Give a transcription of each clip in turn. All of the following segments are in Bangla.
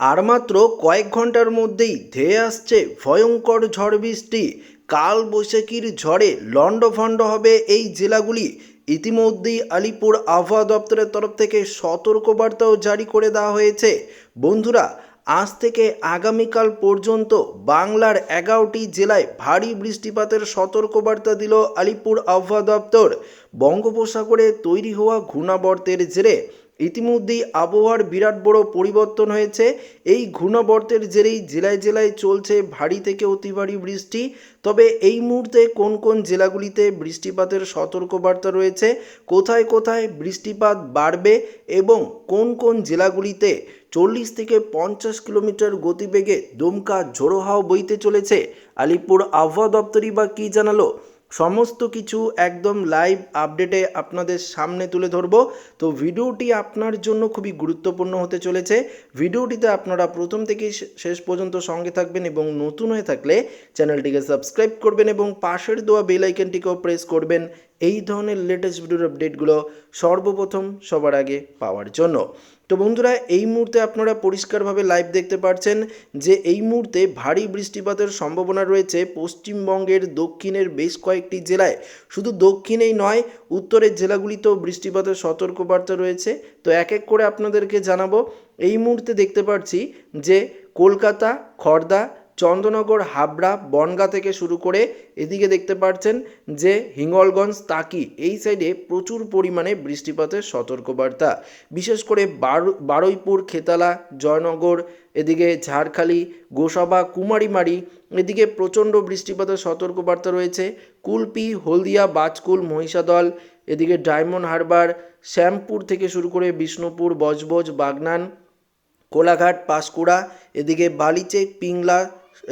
আর মাত্র কয়েক ঘণ্টার মধ্যেই ধেয়ে আসছে ভয়ঙ্কর ঝড় বৃষ্টি। কাল বৈশাখীর ঝড়ে লণ্ডভণ্ড হবে এই জেলাগুলি। ইতিমধ্যেই আলিপুর আবহাওয়া দপ্তরের তরফ থেকে সতর্কবার্তাও জারি করে দেওয়া হয়েছে। বন্ধুরা, আজ থেকে আগামীকাল পর্যন্ত বাংলার এগারোটি জেলায় ভারী বৃষ্টিপাতের সতর্কবার্তা দিল আলিপুর আবহাওয়া দপ্তর। বঙ্গোপসাগরে তৈরি হওয়া ঘূর্ণাবর্তের জেরে ইতিমধ্যেই আবহাওয়ার বিরাট বড় পরিবর্তন হয়েছে। এই ঘূর্ণাবর্তের জেরেই জেলায় জেলায় চলছে ভারী থেকে অতি ভারী বৃষ্টি। তবে এই মুহূর্তে কোন কোন জেলাগুলিতে বৃষ্টিপাতের সতর্কবার্তা রয়েছে, কোথায় কোথায় বৃষ্টিপাত বাড়বে এবং কোন কোন জেলাগুলিতে চল্লিশ থেকে পঞ্চাশ কিলোমিটার গতিবেগে দমকা ঝোড়ো হাওয়া বইতে চলেছে, আলিপুর আবহাওয়া দপ্তরই বা কী জানালো? সমস্ত কিছু একদম লাইভ আপডেটে আপনাদের সামনে তুলে ধরব। তো ভিডিওটি আপনার জন্য খুবই গুরুত্বপূর্ণ হতে চলেছে। ভিডিওটিতে আপনারা প্রথম থেকেই শে- শেষ পর্যন্ত সঙ্গে থাকবেন এবং নতুন হয়ে থাকলে চ্যানেলটিকে সাবস্ক্রাইব করবেন এবং পাশের দেওয়া বেল আইকনটিকেও প্রেস করবেন। এই ধরনের লেটেস্ট ভিডিওর আপডেটগুলো সর্বপ্রথম সবার আগে পাওয়ার জন্য। তো বন্ধুরা, এই মুহূর্তে আপনারা পরিষ্কারভাবে লাইভ দেখতে পাচ্ছেন যে এই মুহূর্তে ভারী বৃষ্টিপাতের সম্ভাবনা রয়েছে পশ্চিমবঙ্গের দক্ষিণের বেশ কয়েকটি জেলায়। শুধু দক্ষিণেই নয়, উত্তরের জেলাগুলিতেও বৃষ্টিপাতের সতর্কবার্তা রয়েছে। তো এক এক করে আপনাদেরকে জানাব। এই মুহূর্তে দেখতে পাচ্ছি যে কলকাতা খড়দা চন্দ্রনগর হাবড়া, বনগা থেকে শুরু করে এদিকে দেখতে পাচ্ছেন যে হিঙ্গলগঞ্জ, তাকি এই সাইডে প্রচুর পরিমাণে বৃষ্টিপাতের সতর্কবার্তা। বিশেষ করে বারু, বারুইপুর, খেতালা, জয়নগর, এদিকে ঝাড়খালি, গোসাবা, কুমারীমারি, এদিকে প্রচণ্ড বৃষ্টিপাতের সতর্কবার্তা রয়েছে। কুলপি, হলদিয়া, বাজকুল, মহিষাদল, এদিকে ডায়মন্ড হারবার, শ্যামপুর থেকে শুরু করে বিষ্ণুপুর, বজবজ, বাগনান, কোলাঘাট, পাঁশকুড়া, এদিকে বালিচেক, পিংলা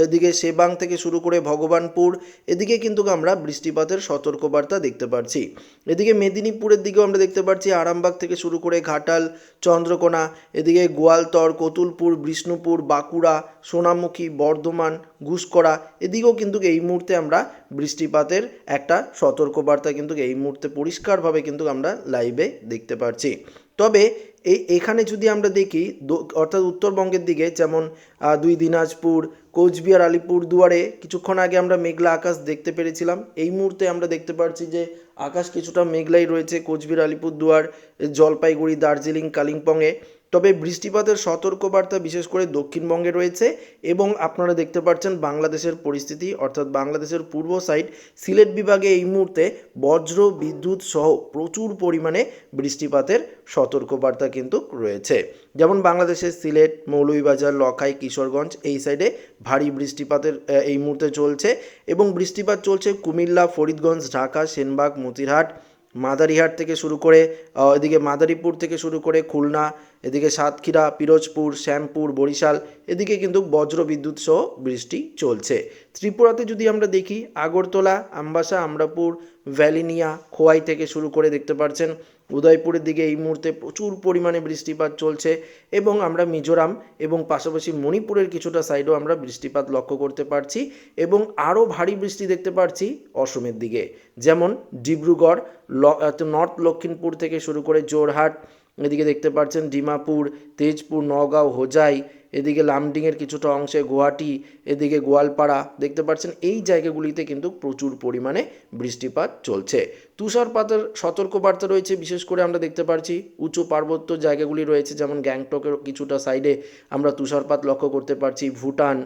এদিকে সেবাং থেকে শুরু করে ভগবানপুর, এদিকে কিন্তু আমরা বৃষ্টিপাতের সতর্কবার্তা দেখতে পাচ্ছি এদিকে মেদিনীপুরের দিকেও আমরা দেখতে পাচ্ছি আরামবাগ থেকে শুরু করে ঘাটাল, চন্দ্রকোনা, এদিকে গোয়ালতর, কতুলপুর, বিষ্ণুপুর, বাঁকুড়া, সোনামুখী, বর্ধমান ঘুষকরা এদিকেও কিন্তু এই মুহূর্তে আমরা বৃষ্টিপাতের একটা সতর্কবার্তা কিন্তু এই মুহূর্তে পরিষ্কারভাবে কিন্তু আমরা লাইভে দেখতে পাচ্ছি তবে এই, এখানে যদি আমরা দেখি অর্থাৎ উত্তরবঙ্গের দিকে, যেমন দুই দিনাজপুর, কোচবিহার, আলিপুর দুয়ারে কিছুক্ষণ আগে আমরা মেঘলা আকাশ দেখতে পেরেছিলাম। এই মুহূর্তে আমরা দেখতে পাচ্ছি যে, আকাশ কিছুটা মেঘলাই রয়েছে কোচবিহার, আলিপুর দুয়ার, জলপাইগুড়ি, দার্জিলিং, কালিম্পংয়ে। তবে বৃষ্টিপাতের সতর্কবার্তা বিশেষ করে দক্ষিণবঙ্গে রয়েছে এবং আপনারা দেখতে পাচ্ছেন বাংলাদেশের পরিস্থিতি, অর্থাৎ বাংলাদেশের পূর্ব সাইড সিলেট বিভাগে এই মুহূর্তে বজ্র, বিদ্যুৎ সহ প্রচুর পরিমাণে বৃষ্টিপাতের সতর্কবার্তা কিন্তু রয়েছে। যেমন বাংলাদেশের সিলেট, মৌলভীবাজার, লখাই, কিশোরগঞ্জ এই সাইডে ভারী বৃষ্টিপাতের এই মুহূর্তে চলছে এবং বৃষ্টিপাত চলছে কুমিল্লা, ফরিদগঞ্জ, ঢাকা, সেনবাগ, মতিরহাট মাদারিহাট থেকে শুরু করে এদিকে মাদারীপুর থেকে শুরু করে খুলনা, এদিকে সাতক্ষীরা, পিরোজপুর, শ্যামপুর, বরিশাল, এদিকে কিন্তু বজ্র বিদ্যুৎ সহ বৃষ্টি চলছে। ত্রিপুরাতে যদি আমরা দেখি, আগরতলা, আমবাসা, আমরাপুর, ভ্যালিনিয়া, খোয়াই থেকে শুরু করে দেখতে পাচ্ছেন উদয়পুরের দিকে এই মুহূর্তে প্রচুর পরিমাণে বৃষ্টিপাত চলছে এবং আমরা মিজোরাম এবং পাশাপাশি মণিপুরের কিছুটা সাইডেও আমরা বৃষ্টিপাত লক্ষ্য করতে পারছি এবং আরও ভারী বৃষ্টি দেখতে পারছি অসমের দিকে। যেমন ডিব্রুগড় নর্থ লক্ষিমপুর থেকে শুরু করে জোরহাট এদিকে দেখতে পাচ্ছেন ডিমাপুর, তেজপুর নগাঁও হোজাই এদিকে লামডিংয়ের কিছুটা অংশে গুয়াহাটি, এদিকে গোয়ালপাড়া। দেখতে পাচ্ছেন, এই জায়গাগুলিতে কিন্তু প্রচুর পরিমাণে বৃষ্টিপাত চলছে। তুষারপাতের সতর্কবার্তা রয়েছে, বিশেষ করে আমরা দেখতে পারছি উঁচু পার্বত্য জায়গাগুলি রয়েছে, যেমন গ্যাংটকের কিছুটা সাইডে আমরা তুষারপাত লক্ষ্য করতে পারছি। ভুটান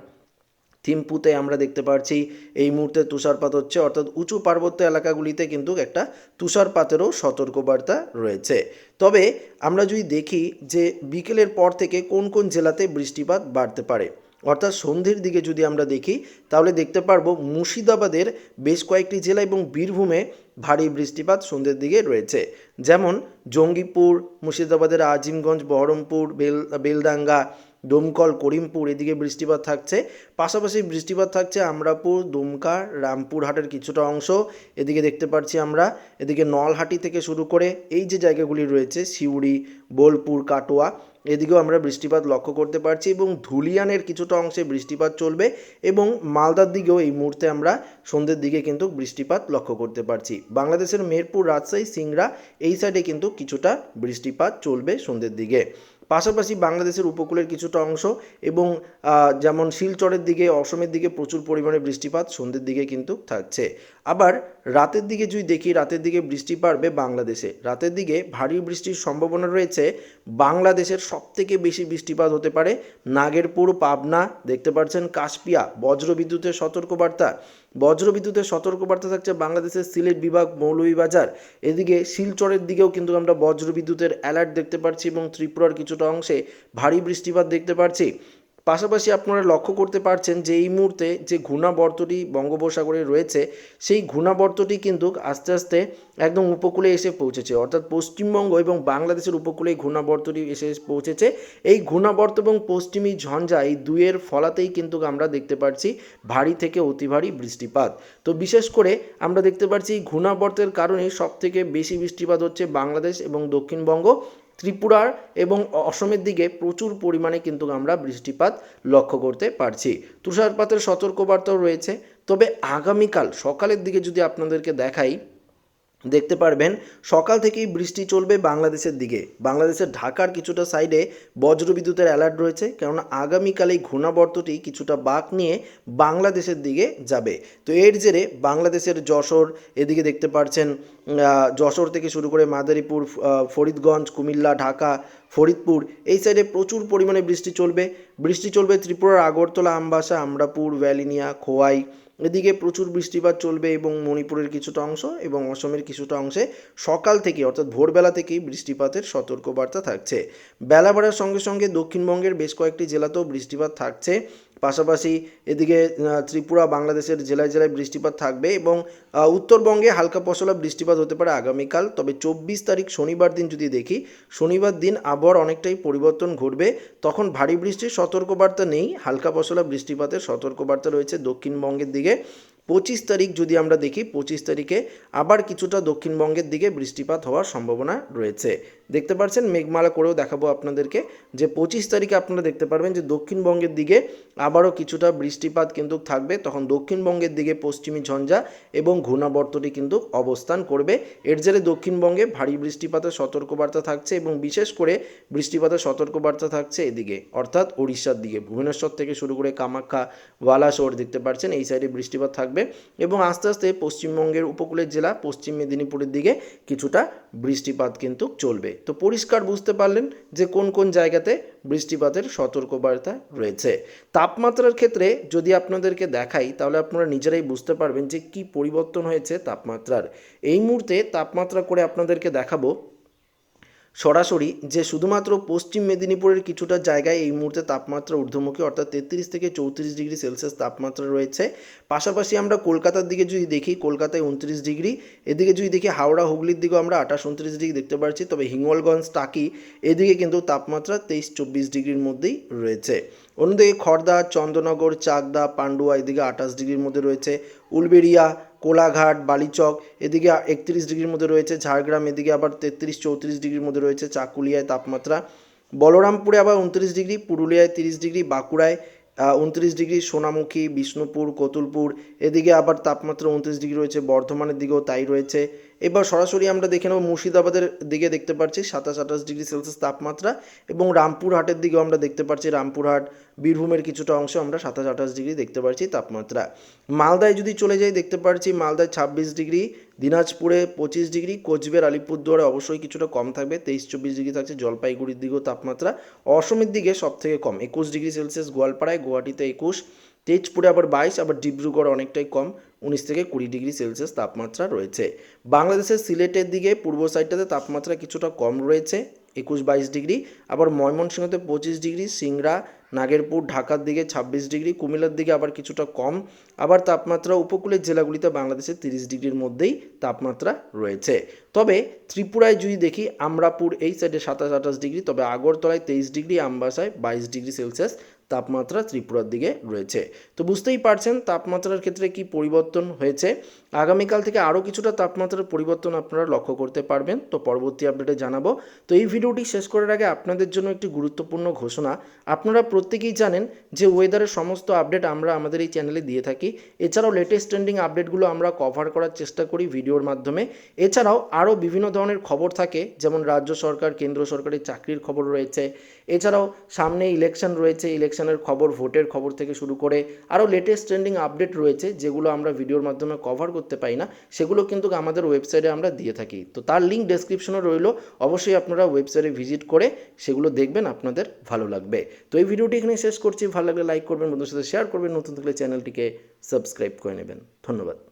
থিম্পুতে আমরা দেখতে পাচ্ছি এই মুহূর্তে তুষারপাত হচ্ছে। অর্থাৎ উঁচু পার্বত্য এলাকাগুলিতে কিন্তু একটা তুষারপাতেরও সতর্কবার্তা রয়েছে। তবে আমরা যদি দেখি যে বিকেলের পর থেকে কোন কোন জেলাতে বৃষ্টিপাত বাড়তে পারে, অর্থাৎ সন্ধ্যের দিকে যদি আমরা দেখি, তাহলে দেখতে পারব মুর্শিদাবাদের বেশ কয়েকটি জেলা এবং বীরভূমে ভারী বৃষ্টিপাত সন্ধ্যের দিকে রয়েছে। যেমন জঙ্গিপুর, মুর্শিদাবাদের আজিমগঞ্জ, বহরমপুর, বেল, বেলডাঙ্গা ডোমকল করিমপুর, এদিকে বৃষ্টিপাত থাকছে। পাশাপাশি বৃষ্টিপাত থাকছে আমরাপুর, দুমকা, রামপুরহাটের কিছুটা অংশ। এদিকে দেখতে পাচ্ছি আমরা, এদিকে নলহাটি থেকে শুরু করে এই যে জায়গাগুলি রয়েছে, সিউড়ি, বোলপুর, কাটোয়া, এদিকেও আমরা বৃষ্টিপাত লক্ষ্য করতে পারছি এবং ধুলিয়ানের কিছুটা অংশে বৃষ্টিপাত চলবে এবং মালদার দিকেও এই মুহূর্তে আমরা সন্ধ্যের দিকে কিন্তু বৃষ্টিপাত লক্ষ্য করতে পারছি। বাংলাদেশের মেরপুর রাজশাহী, সিংড়া এই সাইডে কিন্তু কিছুটা বৃষ্টিপাত চলবে সন্ধ্যের দিকে। পাশাপাশি বাংলাদেশের উপকূলের কিছুটা অংশ এবং যেমন শিলচরের দিকে, অসমের দিকে প্রচুর পরিমাণে বৃষ্টিপাত সন্ধ্যের দিকে কিন্তু থাকছে। আবার রাতের দিকে যদি দেখি, রাতের দিকে বৃষ্টি পারবে বাংলাদেশে। রাতের দিকে ভারী বৃষ্টির সম্ভাবনা রয়েছে, বাংলাদেশের সবথেকে বেশি বৃষ্টিপাত হতে পারে নাগেরপুর, পাবনা, দেখতে পাচ্ছেন কাশপিয়া, বজ্রবিদ্যুতের সতর্কবার্তা। বজ্রবিদ্যুতের সতর্কবার্তা থাকছে বাংলাদেশের সিলেট বিভাগ, মৌলভীবাজার। এদিকে শিলচরের দিকেও কিন্তু আমরা বজ্রবিদ্যুতের অ্যালার্ট দেখতে পাচ্ছি এবং ত্রিপুরার কিছুটা অংশে ভারী বৃষ্টিপাত দেখতে পাচ্ছি। পাশাপাশি আপনারা লক্ষ্য করতে পারছেন যে এই মুহূর্তে যে ঘূর্ণাবর্তটি বঙ্গোপসাগরে রয়েছে, সেই ঘূর্ণাবর্তটি কিন্তু আস্তে আস্তে একদম উপকূলে এসে পৌঁছেছে। অর্থাৎ পশ্চিমবঙ্গ এবং বাংলাদেশের উপকূলে ঘূর্ণাবর্তটি এসে পৌঁছেছে। এই ঘূর্ণাবর্ত এবং পশ্চিমী ঝঞ্ঝা এই দুয়ের ফলাতেই কিন্তু আমরা দেখতে পাচ্ছি ভারী থেকে অতি ভারী বৃষ্টিপাত। তো বিশেষ করে আমরা দেখতে পাচ্ছি এই ঘূর্ণাবর্তের কারণে সবথেকে বেশি বৃষ্টিপাত হচ্ছে বাংলাদেশ এবং দক্ষিণবঙ্গ। ত্রিপুরার এবং অসমের দিকে প্রচুর পরিমাণে কিন্তু আমরা বৃষ্টিপাত লক্ষ্য করতে পারছি। তুষারপাতের সতর্কবার্তাও রয়েছে। তবে আগামীকাল সকালের দিকে যদি আপনাদেরকে দেখাই দেখতে পারবেন সকাল থেকেই বৃষ্টি চলবে বাংলাদেশের দিকে। বাংলাদেশের ঢাকার কিছুটা সাইডে বজ্রবিদ্যুতের অ্যালার্ট রয়েছে কেননা আগামীকাল এই ঘূর্ণাবর্তটি কিছুটা বাঁক নিয়ে বাংলাদেশের দিকে যাবে। তো এর জেরে বাংলাদেশের যশোর এদিকে দেখতে পাচ্ছেন আহ, যশোর থেকে শুরু করে মাদারীপুর ফরিদগঞ্জ কুমিল্লা ঢাকা ফরিদপুর এই সাইডে প্রচুর পরিমাণে বৃষ্টি চলবে। বৃষ্টি চলবে ত্রিপুরার আগরতলা আমবাসা আমরাপুর ভ্যালিনিয়া খোয়াই এদিকে প্রচুর বৃষ্টিপাত চলবে এবং মণিপুরের কিছুটা অংশ এবং অসমের কিছুটা অংশে সকাল থেকে অর্থাৎ ভোরবেলা থেকেই বৃষ্টিপাতের সতর্কবার্তা থাকছে। বেলা বাড়ার সঙ্গে সঙ্গে দক্ষিণবঙ্গের বেশ কয়েকটি জেলাতেও বৃষ্টিপাত থাকছে। পাশাপাশি এদিকে ত্রিপুরা, বাংলাদেশের জেলায় জেলায় বৃষ্টিপাত থাকবে এবং উত্তরবঙ্গে হালকা পশলা বৃষ্টিপাত হতে পারে আগামীকাল। তবে চব্বিশ তারিখ শনিবার দিন যদি দেখি, শনিবার দিন আবহাওয়ার অনেকটাই পরিবর্তন ঘটবে। তখন ভারী বৃষ্টির সতর্কবার্তা নেই। হালকা পশলা বৃষ্টিপাতের সতর্কবার্তা রয়েছে দক্ষিণবঙ্গের দিকে। পঁচিশ তারিখ যদি আমরা দেখি, পঁচিশ তারিখে আবার কিছুটা দক্ষিণবঙ্গের দিকে বৃষ্টিপাত হওয়ার সম্ভাবনা রয়েছে। দেখতে পাচ্ছেন মেঘমালা করেও দেখাবো আপনাদেরকে যে পঁচিশ তারিখে আপনারা দেখতে পারবেন যে দক্ষিণবঙ্গের দিকে আবারও কিছুটা বৃষ্টিপাত কিন্তু থাকবে। তখন দক্ষিণবঙ্গের দিকে পশ্চিমী ঝঞ্ঝা এবং ঘূর্ণাবর্তটি কিন্তু অবস্থান করবে। এর জেরে দক্ষিণবঙ্গে ভারী বৃষ্টিপাতের সতর্কবার্তা থাকছে এবং বিশেষ করে বৃষ্টিপাতের সতর্কবার্তা থাকছে এদিকে। অর্থাৎ ওড়িশার দিকে। ভুবনেশ্বর থেকে শুরু করে কামাখ্যা বালাসোর দেখতে পাচ্ছেন এই সাইডে বৃষ্টিপাত থাকবে এবং আস্তে আস্তে পশ্চিমবঙ্গের উপকূলের জেলা, পশ্চিম মেদিনীপুরের দিকে কিছুটা বৃষ্টিপাত কিন্তু চলবে। তো পরিষ্কার বুঝতে পারলেন যে কোন কোন জায়গাতে বৃষ্টিপাতের সতর্কবার্তা রয়েছে। তাপমাত্রার ক্ষেত্রে যদি আপনাদেরকে দেখাই, তাহলে আপনারা নিজেরাই বুঝতে পারবেন যে কি পরিবর্তন হয়েছে তাপমাত্রার। এই মুহূর্তে তাপমাত্রা করে আপনাদেরকে দেখাবো। সরাসরি যে শুধুমাত্র পশ্চিম মেদিনীপুরের কিছুটা জায়গায় এই মুহূর্তে তাপমাত্রা ঊর্ধ্বমুখী, অর্থাৎ তেত্রিশ থেকে চৌত্রিশ ডিগ্রি সেলসিয়াস তাপমাত্রা রয়েছে। পাশাপাশি আমরা কলকাতার দিকে যদি দেখি, কলকাতায় উনত্রিশ ডিগ্রি, এদিকে যদি দেখি হাওড়া, হুগলির দিকেও আমরা আঠাশ উনত্রিশ ডিগ্রি দেখতে পাচ্ছি তবে হিঙ্গলগঞ্জ, টাকি, এদিকে কিন্তু তাপমাত্রা তেইশ চব্বিশ ডিগ্রির মধ্যেই রয়েছে। অন্যদিকে খড়দা চন্দ্রনগর, চাকদা, পান্ডুয়া, এদিকে আঠাশ ডিগ্রির মধ্যে রয়েছে। উলবেড়িয়া কোলাঘাট, বালিচক, এদিকে একত্রিশ ডিগ্রির মধ্যে রয়েছে ঝাড়গ্রাম, এদিকে আবার তেত্রিশ, চৌত্রিশ ডিগ্রির মধ্যে রয়েছে চাকুলিয়ায় তাপমাত্রা। বলরামপুরে আবার উনত্রিশ ডিগ্রি, পুরুলিয়ায় তিরিশ ডিগ্রি, বাঁকুড়ায় উনত্রিশ ডিগ্রি, সোনামুখী, বিষ্ণুপুর, কতুলপুর, এদিকে আবার তাপমাত্রা উনত্রিশ ডিগ্রি রয়েছে, বর্ধমানের দিকেও তাই রয়েছে। এবার সরাসরি আমরা দেখে নেব মুর্শিদাবাদের দিকে দেখতে পাচ্ছি সাতাশ আঠাশ ডিগ্রি সেলসিয়াস তাপমাত্রা এবং রামপুরহাটের দিকেও আমরা দেখতে পাচ্ছি রামপুরহাট, বীরভূমের কিছুটা অংশে আমরা সাতাশ আঠাশ ডিগ্রি দেখতে পাচ্ছি তাপমাত্রা। মালদায় যদি চলে যাই দেখতে পাচ্ছি মালদায় ছাব্বিশ ডিগ্রি, দিনাজপুরে পঁচিশ ডিগ্রি, কোচবিহার, আলিপুরদুয়ারে অবশ্যই কিছুটা কম থাকবে, তেইশ চব্বিশ ডিগ্রি থাকছে, জলপাইগুড়ির দিকেও তাপমাত্রা। অসমের দিকে সব থেকে কম, একুশ ডিগ্রি সেলসিয়াস গোয়ালপাড়ায়, গুয়াহাটিতে একুশ, তেজপুরে আবার বাইশ, আবার ডিব্রুগড় অনেকটাই কম। উনিশ থেকে কুড়ি ডিগ্রি সেলসিয়াস তাপমাত্রা রয়েছে। বাংলাদেশের সিলেটের দিকে পূর্ব সাইডটাতে তাপমাত্রা কিছুটা কম রয়েছে, একুশ বাইশ ডিগ্রি। আবার ময়মনসিংহতে পঁচিশ ডিগ্রি, সিংড়া, নাগেরপুর, ঢাকার দিকে ছাব্বিশ ডিগ্রি, কুমিল্লার দিকে আবার কিছুটা কম। আবার তাপমাত্রা উপকূলের জেলাগুলিতে বাংলাদেশে তিরিশ ডিগ্রির মধ্যেই তাপমাত্রা রয়েছে। তবে ত্রিপুরায় যদি দেখি, আমরাপুর এই সাইডে সাতাশ আঠাশ ডিগ্রি, তবে আগরতলায় তেইশ ডিগ্রি, আমবাসায় বাইশ ডিগ্রি সেলসিয়াস তাপমাত্রা ত্রিপুরার দিকে রয়েছে। তো বুঝতেই পারছেন তাপমাত্রার ক্ষেত্রে কি পরিবর্তন হয়েছে। আগামীকাল থেকে আরও কিছুটা তাপমাত্রার পরিবর্তন আপনারা লক্ষ্য করতে পারবেন। তো পরবর্তী আপডেটে জানাব। তো এই ভিডিওটি শেষ করার আগে আপনাদের জন্য একটি গুরুত্বপূর্ণ ঘোষণা। আপনারা প্রত্যেকেই জানেন যে ওয়েদারের সমস্ত আপডেট আমরা আমাদের এই চ্যানেলে দিয়ে থাকি। এছাড়াও লেটেস্ট ট্রেন্ডিং আপডেটগুলো আমরা কভার করার চেষ্টা করি ভিডিওর মাধ্যমে। এছাড়াও আরও বিভিন্ন ধরনের খবর থাকে, যেমন রাজ্য সরকার, কেন্দ্র সরকারের চাকরির খবর রয়েছে। এছাড়াও সামনে ইলেকশন রয়েছে ইলেকশনের খবর ভোটের খবর থেকে শুরু করে আরও লেটেস্ট ট্রেন্ডিং আপডেট রয়েছে, যেগুলো আমরা ভিডিওর মাধ্যমে কভার করতে পারি না, সেগুলো কিন্তু আমাদের ওয়েবসাইটে আমরা দিয়ে থাকি। তো তার লিঙ্ক ডেসক্রিপশনে রইল, অবশ্যই আপনারা ওয়েবসাইটে ভিজিট করে সেগুলো দেখবেন, আপনাদের ভালো লাগবে। তো এই ভিডিওটি এখানে শেষ করছি, ভালো লাগলে লাইক করবেন, বন্ধুদের সাথে শেয়ার করবেন, নতুন থাকলে চ্যানেলটিকে সাবস্ক্রাইব করে নেবেন। ধন্যবাদ।